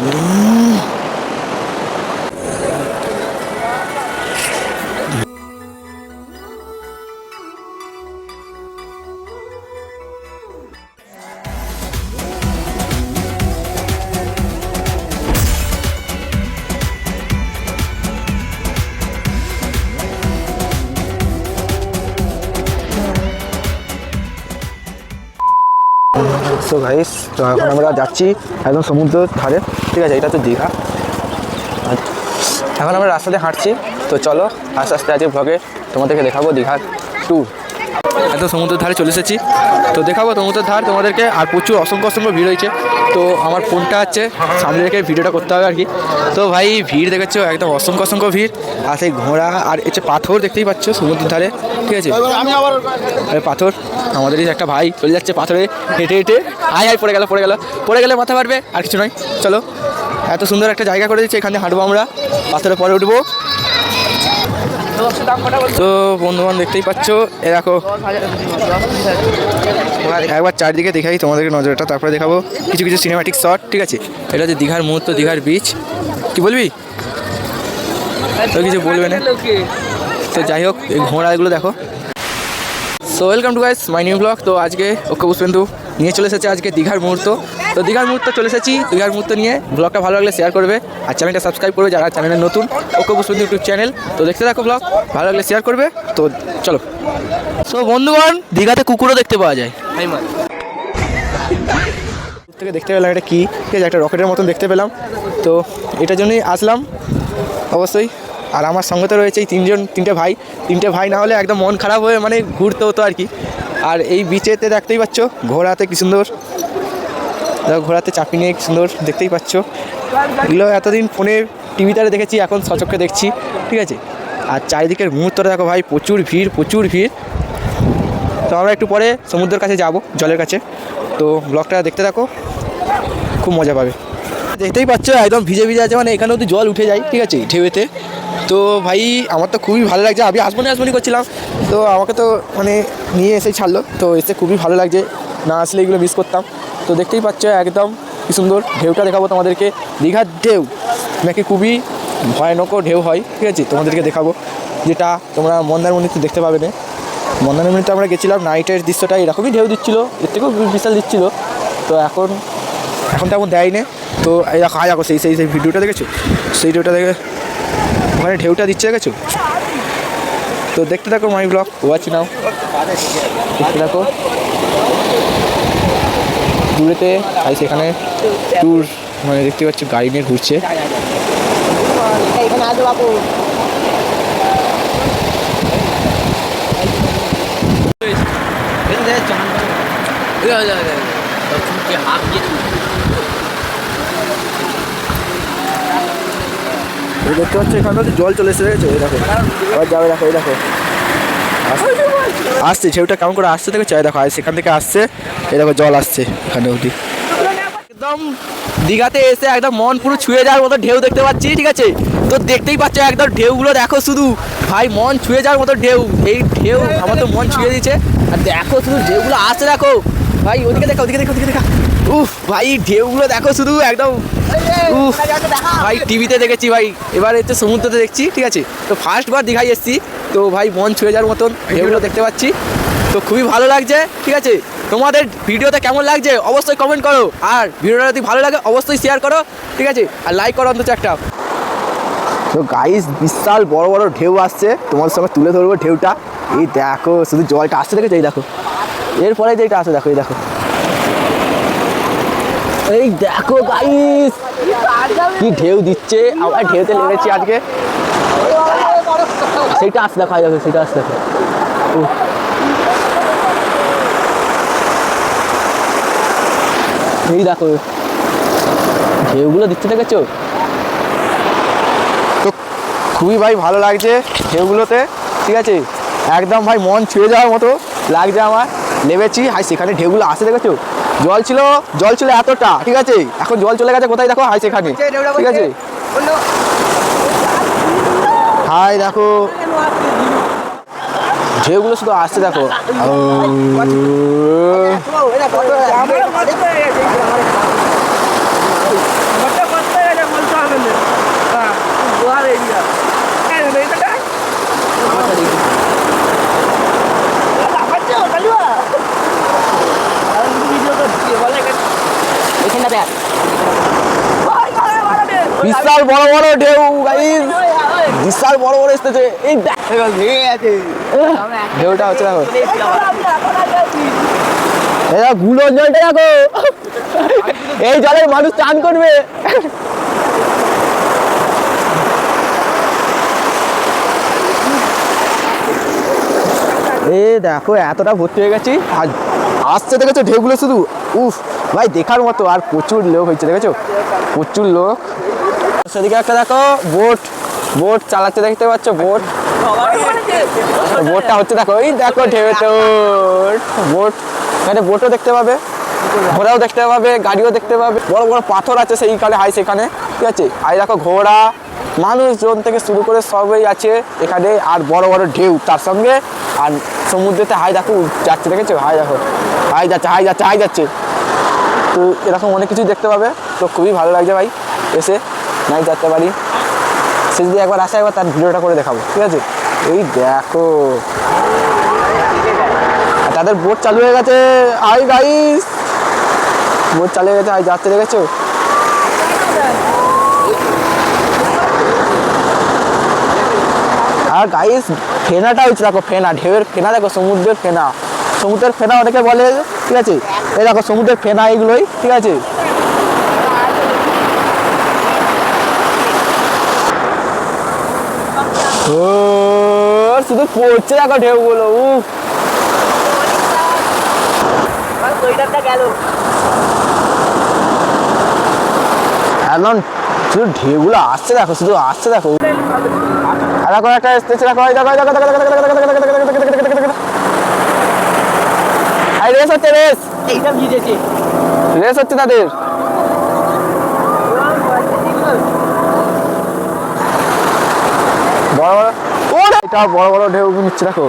Mm-hmm. So guys তো এখন আমরা যাচ্ছি একদম সমুদ্রের ধারে। ঠিক আছে, এটা তো দীঘা। এখন আমরা রাস্তাতে হাঁটছি। তো চলো আস্তে আস্তে আজকে ব্লগে তোমাদেরকে দেখাবো দীঘার ট্যুর এত সমুদ্রের ধারে চলে এসেছি। তো দেখাবো সমুদ্রের ধার তোমাদেরকে। আর প্রচুর অসংখ্য অসংখ্য ভিড় হয়েছে তো আমার ফোনটা হচ্ছে সামনে রেখে ভিডিওটা করতে হবে আর কি। তো ভাই, ভিড় দেখেছ? একদম অসংখ্য অসংখ্য ভিড়। আর সেই ঘোড়া আর হচ্ছে পাথর দেখতেই পাচ্ছ সমুদ্রের ধারে, ঠিক আছে? আরে পাথর, আমাদেরই একটা ভাই চলে যাচ্ছে পাথরে, হেঁটে হেঁটে। আয় আয়, পড়ে গেল পড়ে গেল। পড়ে গেলে মাথা পারবে আর কিছু নয়। চলো, এত সুন্দর একটা জায়গা করে দিচ্ছে এখানে হাঁটবো আমরা। পাথরে পরে উঠবো। তো বন্ধুবান দেখতেই পাচ্ছ, এ দেখো। একবার চারদিকে দেখাই তোমাদেরকে নজরটা, তারপরে দেখাবো কিছু কিছু সিনেমাটিক শট ঠিক আছে? এটা হচ্ছে দীঘার মুহূর্ত, দীঘার বিচ কি বলবি? তো কিছু বলবে না। তো যাই হোক, এই ঘোড়াগুলো দেখো। So welcome to guys my new blog তো আজকে, ওকে পুষ্পেন্দু নিয়ে চলে এসেছে আজকে দীঘার মুহূর্ত। তো দীঘার মুহূর্ত চলে এসেছি। দীঘার মুহূর্ত নিয়ে ব্লগটা ভালো লাগলে শেয়ার করবে আর চ্যানেলটা সাবস্ক্রাইব করবে যারা চ্যানেলে নতুন। ওকে পুষ্পেন্দু ইউটিউব চ্যানেল তো দেখতে থাকো ব্লগ ভালো লাগলে শেয়ার করবে। তো চলো। সো বন্ধুগণ দীঘাতে কুকুরও দেখতে পাওয়া যায়। থেকে দেখতে পেলাম এটা কী? ঠিক আছে একটা রকেটের মতন দেখতে পেলাম। তো এটার জন্যই আসলাম অবশ্যই। আর আমার সঙ্গে তো রয়েছে এই তিনজন তিনটে ভাই। তিনটে ভাই না হলে একদম মন খারাপ হয়ে মানে ঘুরতে হতো আর কি। আর এই বিচেতে দেখতেই পাচ্ছ, ঘোড়াতে কি সুন্দর। ঘোড়াতে চাপি নিয়ে সুন্দর, দেখতেই পাচ্ছ। এগুলো এতদিন ফোনে টিভিতে দেখেছি, এখন সচক্ষে দেখছি, ঠিক আছে? আর চারিদিকের মুহূর্তটা দেখো ভাই, প্রচুর ভিড় প্রচুর ভিড়। তো আমরা একটু পরে সমুদ্রের কাছে যাব, জলের কাছে। তো ব্লগটা দেখতে থাকো, খুব মজা পাবে। দেখতেই পাচ্ছ, একদম ভিজে ভিজে আছে মানে এখানে অব্দি জল উঠে যায়, ঠিক আছে? ঢেউতে। তো ভাই, আমার তো খুবই ভালো লাগছে। আমি আসবনি আসবনি করছিলাম। তো আমাকে তো মানে নিয়ে এসেই ছাড়লো। তো এসে খুবই ভালো লাগছে। না আসলে এগুলো মিস করতাম। তো দেখতেই পাচ্ছ, একদম কি সুন্দর ঢেউটা দেখাবো তোমাদেরকে। দীঘার ঢেউ নাকি খুবই ভয়ানক ঢেউ হয়, ঠিক আছে? তোমাদেরকে দেখাবো। যেটা তোমরা মন্দারমণিতে দেখতে পাবে না। মন্দারমণিতে আমরা গেছিলাম, নাইটের দৃশ্যটা এরকমই ঢেউ দিচ্ছিল, এর থেকেও বিশাল দিচ্ছিল। তো এখন এখন তেমন দেয় না তো এই আয় দেখো, সেই সেই সেই ভিডিওটা দেখেছ? সেই ভিডিওটা দেখে ওখানে ঢেউটা দিচ্ছে দেখেছ তো দেখতে থাকো মাই ব্লগ ওয়াচ নাও দেখতে থাকো দূরেতে আর সেখানে ট্যুর মানে দেখতে পাচ্ছ গাড়ি নিয়ে ঘুরছে এখানে আসো বাপু এই দেখতে পাচ্ছ, এখানে জল চলে এসে দেখেছ দেখো। আবার যাবে, দেখো, এই দেখো। আসছে ঢেউটা কেমন করে আসছে দেখো চাই দেখো সেখান থেকে আসছে। এই দেখো, জল আসছে এখানে অবধি। একদম দীঘাতে এসে একদম মন পুরো ছুঁয়ে যাওয়ার মতো ঢেউ দেখতে পাচ্ছি, ঠিক আছে? তো দেখতেই পাচ্ছ, একদম ঢেউগুলো দেখো শুধু। ভাই, মন ছুঁয়ে যাওয়ার মতো ঢেউ। এই ঢেউ আমার তো মন ছুঁয়ে দিয়েছে। আর দেখো শুধু ঢেউগুলো আসছে, দেখো। ভাই, ওদিকে দেখো ওদিকে দেখো ওদিকে দেখো। উফ, ভাই, ঢেউগুলো দেখো শুধু একদম। ভাই টিভিতে দেখেছি ভাই। এবার হচ্ছে সমুদ্রতে দেখছি ঠিক আছে? তো ফার্স্ট বার দীঘায় এসেছি। তো ভাই মন ছুঁয়ে যাওয়ার মতন ঢেউগুলো দেখতে পাচ্ছি। তো খুবই ভালো লাগছে ঠিক আছে? তোমাদের ভিডিওতে কেমন লাগছে অবশ্যই কমেন্ট করো। আর ভিডিওটা যদি ভালো লাগে অবশ্যই শেয়ার করো ঠিক আছে? আর লাইক করো অন্তত একটা। তো গাইস বিশাল বড় বড় ঢেউ আসছে। তোমার সঙ্গে তুলে ধরবো ঢেউটা। এই দেখো শুধু জলটা আসছে দেখেছ? এই দেখো। এরপরে যেটা আসে দেখো এই দেখো। এই দেখো গাইস কি ঢেউ দিচ্ছে? আবার ঢেউতে লেগেছি আজকে। সেইটা আসতে দেখা যাবে দেখো সেইটা আসতে দেখো। এই দেখো, ঢেউগুলো দিচ্ছে, দেখেছ? তো খুবই ভাই ভালো লাগছে ঢেউগুলোতে, ঠিক আছে? একদম ভাই মন ছুঁয়ে যাওয়ার মতো লাগছে আমার। নেমেছি হাই সেখানে ঢেউগুলো আসে দেখেছ জল ছিল জল ছিল এতটা ঠিক আছে এখন জল চলে গেছে কোথায় দেখো হাই সেখানে ঠিক আছে হাই দেখো ঢেউগুলো শুধু আসছে দেখো বিশাল বড় বড় ঢেউ গাইস বিশাল বড় বড় এসতেছে এই দেখ। ঢেউটা হচ্ছে দেখো। এটা গুলো জলটা দেখো এই জলে মানুষ চান করবে। এ দেখো, এতটা ভর্তি হয়ে গেছি। আর আসছে, দেখেছ ঢেউগুলো শুধু? উফ, ভাই, দেখার মতো। আর প্রচুর লোক হয়েছে, দেখেছ? প্রচুর লোক। সেদিকে একটা দেখো, বোট বোট চালাচ্ছে, দেখতে পাচ্ছ বোট? বোটটা হচ্ছে দেখো ওই দেখো ঢেউতে বোট, এখানে বোটও দেখতে পাবে, ঘোড়াও দেখতে পাবে, গাড়িও দেখতে পাবে। বড় বড় পাথর আছে সেই সেইখানে, হাই সেখানে, ঠিক আছে? আর দেখো ঘোড়া মানুষ মানুষজন থেকে শুরু করে সবই আছে এখানে, আর বড় বড় ঢেউ তার সঙ্গে। আর সমুদ্রেতে হাই দেখো, যাচ্ছে, দেখেছ? হাই দেখো, হাই যাচ্ছে হাই যাচ্ছে হাই যাচ্ছে। তো এরকম অনেক কিছুই দেখতে পাবে, তো খুবই ভালো লাগছে ভাই, এসে। নাই যাতে পারি সে যদি একবার আসে, একবার তার ভিডিওটা করে দেখাবো, ঠিক আছে? এই দেখো। তাদের বোট চালু হয়ে গেছে। আই গাইস বোট চালু হয়ে গেছে। আই যাচ্ছে দেখেছ? আর গাইস ফেনাটা হচ্ছে, দেখো ফেনা, ঢেউয়ের ফেনা, দেখো সমুদ্রের ফেনা। সমুদ্রের ফেনা অনেকে বলে, ঠিক আছে? এই দেখো, সমুদ্রের ফেনা এগুলোই, ঠিক আছে? ও শুধু পড়ছে দেখো ঢেউগুলো উফ। একদম শুধু ঢেউগুলো আসছে দেখো শুধু আসছে দেখো। দেখো একটা এসতেছে দেখো দেখো দেখো দেখো দেখো দেখো দেখো দেখো দেখো দেখো দেখো। দেখো রেস হচ্ছে রেস। রেস হচ্ছে তাদের বড় বড় ওরে এটা বড় বড় ঢেউ নিচ্ছে দেখো।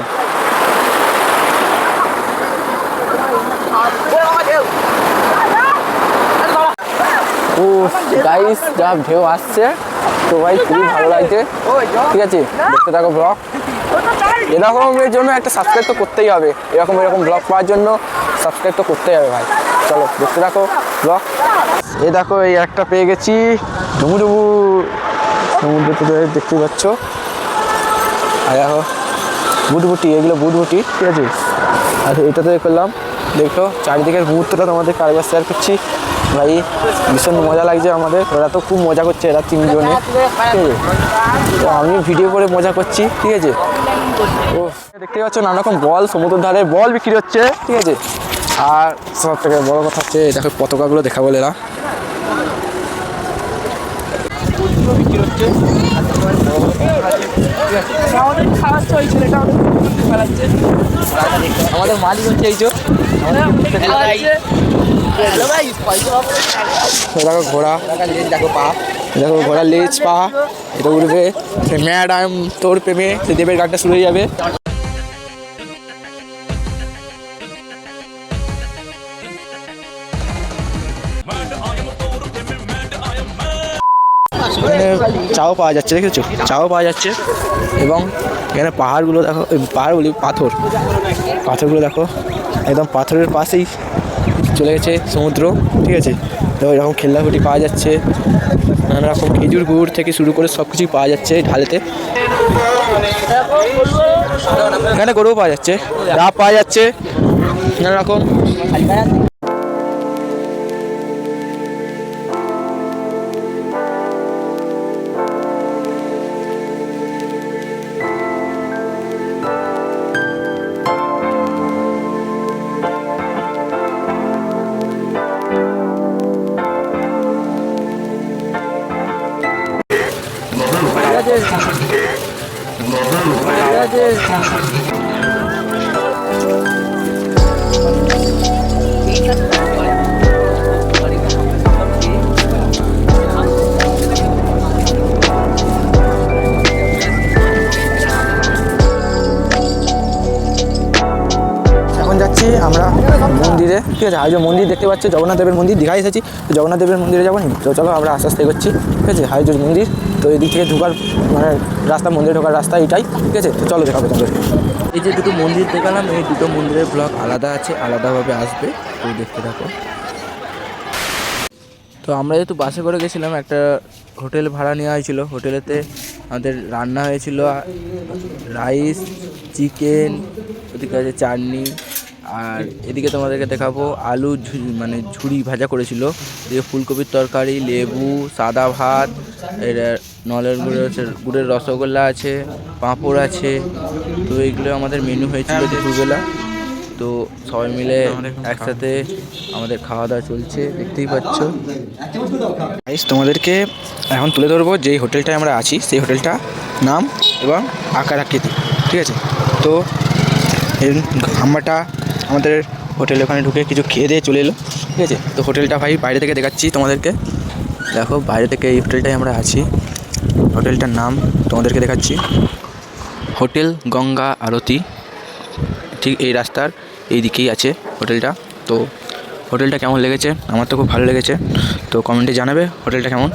ও গাইস যা ঢেউ আসছে, তো ভাই খুবই ভালো লাগছে। ঠিক আছে, দেখতে থাকো ব্লগ এরকমের জন্য একটা সাবস্ক্রাইব তো করতেই হবে। এরকম এরকম ব্লগ পাওয়ার জন্য সাবস্ক্রাইব তো করতেই হবে ভাই। চলো, দেখতে থাকো ব্লগ এ দেখো, এই একটা পেয়ে গেছি। ডুবু ডুবু সমুদ্রতে দেখতে পাচ্ছ। দেখো বুটবুটি এগুলো বুটবুটি ঠিক আছে? আর এটা এটাতে করলাম দেখো চারিদিকের মুহূর্তটা তোমাদের কারবার শেয়ার করছি। ভাই, ভীষণ মজা লাগছে আমাদের। ওরা তো খুব মজা করছে, এরা তিনজনে ঠিক আছে? তো আমি ভিডিও করে মজা করছি, ঠিক আছে? ও, দেখতে পাচ্ছ নানা রকম বল সমুদ্রের ধারে বল বিক্রি হচ্ছে, ঠিক আছে? আর সব থেকে বড় কথা হচ্ছে, দেখো, পতাকাগুলো দেখা বলে এরা বিক্রি হচ্ছে আমাদের খাওয়াচ্ছে ওই ছেলেটা ফেলাচ্ছে আমাদের মালিক হচ্ছে এই দেখো ঘোড়া। দেখো পা। দেখো ঘোড়ার লেজ পা। এটা উঠবে সে ম্যাডাম তোর প্রেমে। সে দেবের গানটা শুরু হয়ে যাবে। চাও পাওয়া যাচ্ছে, দেখেছ? চাও পাওয়া যাচ্ছে এবং এখানে পাহাড়গুলো দেখো পাহাড়গুলি পাথর। পাথরগুলো দেখো, একদম পাথরের পাশেই চলে গেছে সমুদ্র, ঠিক আছে? তো এরকম খেলনাগুটি পাওয়া যাচ্ছে, নানা রকম খেজুর গুড় থেকে শুরু করে সব কিছুই পাওয়া যাচ্ছে ঢালেতে। এখানে গরুও পাওয়া যাচ্ছে, ডাব পাওয়া যাচ্ছে, নানা রকম। সংসদ হাইজো মন্দির দেখতে পাচ্ছি, জগন্নাথ দেবের মন্দির, দীঘায় এসেছি। তো জগন্নাথ দেবের মন্দিরে যাব তো চলো আমরা আস্তে আস্তে এগোচ্ছি, ঠিক আছে? হাইজোর মন্দির। তো এদিক থেকে ঢোকার মানে রাস্তা, মন্দিরে ঢোকার রাস্তা এটাই, ঠিক আছে? তো চলো দেখাবো তোমাদের। এই যে দুটো মন্দির দেখালাম, এই দুটো মন্দিরের ব্লগ আলাদা আছে, আলাদাভাবে আসবে, তো দেখতে থাকো। তো আমরা যেহেতু বাসে করে গেছিলাম, একটা হোটেল ভাড়া নেওয়া হয়েছিল। হোটেলেতে আমাদের রান্না হয়েছিল রাইস, চিকেন, ওদিকে আছে চাটনি। আর এদিকে তোমাদেরকে দেখাবো আলু ঝু- মানে ঝুড়ি ভাজা করেছিল। এদিকে ফুলকপির তরকারি লেবু সাদা ভাত এর নলের গুড়ের আছে গুড়ের রসগোল্লা আছে পাঁপড় আছে। তো এইগুলো আমাদের মেনু হয়েছিল দুপুরবেলা। তো সবাই মিলে একসাথে আমাদের খাওয়া। দাওয়া চলছে দেখতেই পাচ্ছ। গাইস তোমাদেরকে এখন তুলে ধরবো যেই হোটেলটায় আমরা আছি সেই হোটেলটা নাম এবং আকার আকৃতি ঠিক আছে? তো এই আমরা আমাদের হোটেলের ওখানে ঢুকে কিছু খেয়ে দিয়ে চলে এলো ঠিক আছে? তো হোটেলটা ভাই বাইরে থেকে দেখাচ্ছি তোমাদেরকে। দেখো বাইরে থেকে এই হোটেলটায় আমরা আছি। হোটেলটার নাম তোমাদেরকে দেখাচ্ছি। হোটেল গঙ্গা আরতি। ঠিক এই রাস্তার এই দিকেই আছে হোটেলটা। তো হোটেলটা কেমন লেগেছে? আমার তো খুব ভালো লেগেছে। তো কমেন্টে জানাবে হোটেলটা কেমন।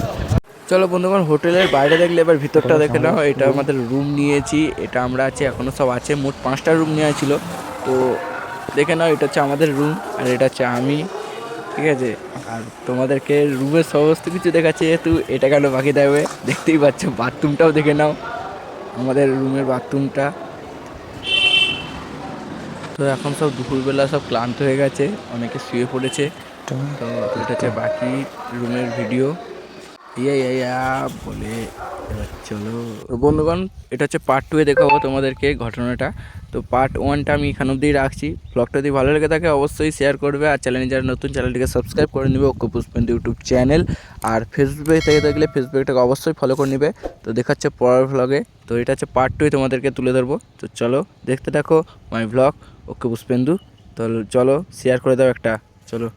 চলো বন্ধুগণ হোটেলের বাইরে দেখলে এবার ভিতরটা দেখে নাও। এটা আমাদের রুম নিয়েছি। এটা আমরা আছে এখনও সব আছে। মোট পাঁচটা রুম নেওয়া ছিল। তো দেখে নাও, এটা হচ্ছে আমাদের রুম আর এটা হচ্ছে আমি, ঠিক আছে? আর তোমাদেরকে রুমের সমস্ত কিছু দেখাচ্ছে যেহেতু, এটা কেন বাকি দেবে দেখতেই পাচ্ছ বাথরুমটাও দেখে নাও, আমাদের রুমের বাথরুমটা তো এখন সব দুপুরবেলা সব ক্লান্ত হয়ে গেছে, অনেকে শুয়ে পড়েছে। তো এটা হচ্ছে বাকি রুমের ভিডিও ইয়া ইয়া ইয়া, বলে চলো। বন্ধুগণ, এটা হচ্ছে পার্ট টুয়ে দেখাবো তোমাদেরকে ঘটনাটা। তো পার্ট ওয়ানটা আমি এখান অব্দি রাখছি। ব্লগটা যদি ভালো লেগে থাকে, অবশ্যই শেয়ার করবে। আর চ্যানেলে যারা নতুন চ্যানেলটিকে সাবস্ক্রাইব করে নেবে অক্ষ পুষ্পেন্দু ইউটিউব চ্যানেল আর ফেসবুকে থেকে দেখলে ফেসবুকটাকে অবশ্যই ফলো করে নেবে। তো দেখাচ্ছে পরের ভ্লগে তো এটা হচ্ছে পার্ট টুয়ে তোমাদেরকে তুলে ধরবো। তো চলো, দেখতে থাকো মাই ভ্লগ ওকে পুষ্পেন্দু। তো চলো শেয়ার করে দাও একটা। চলো।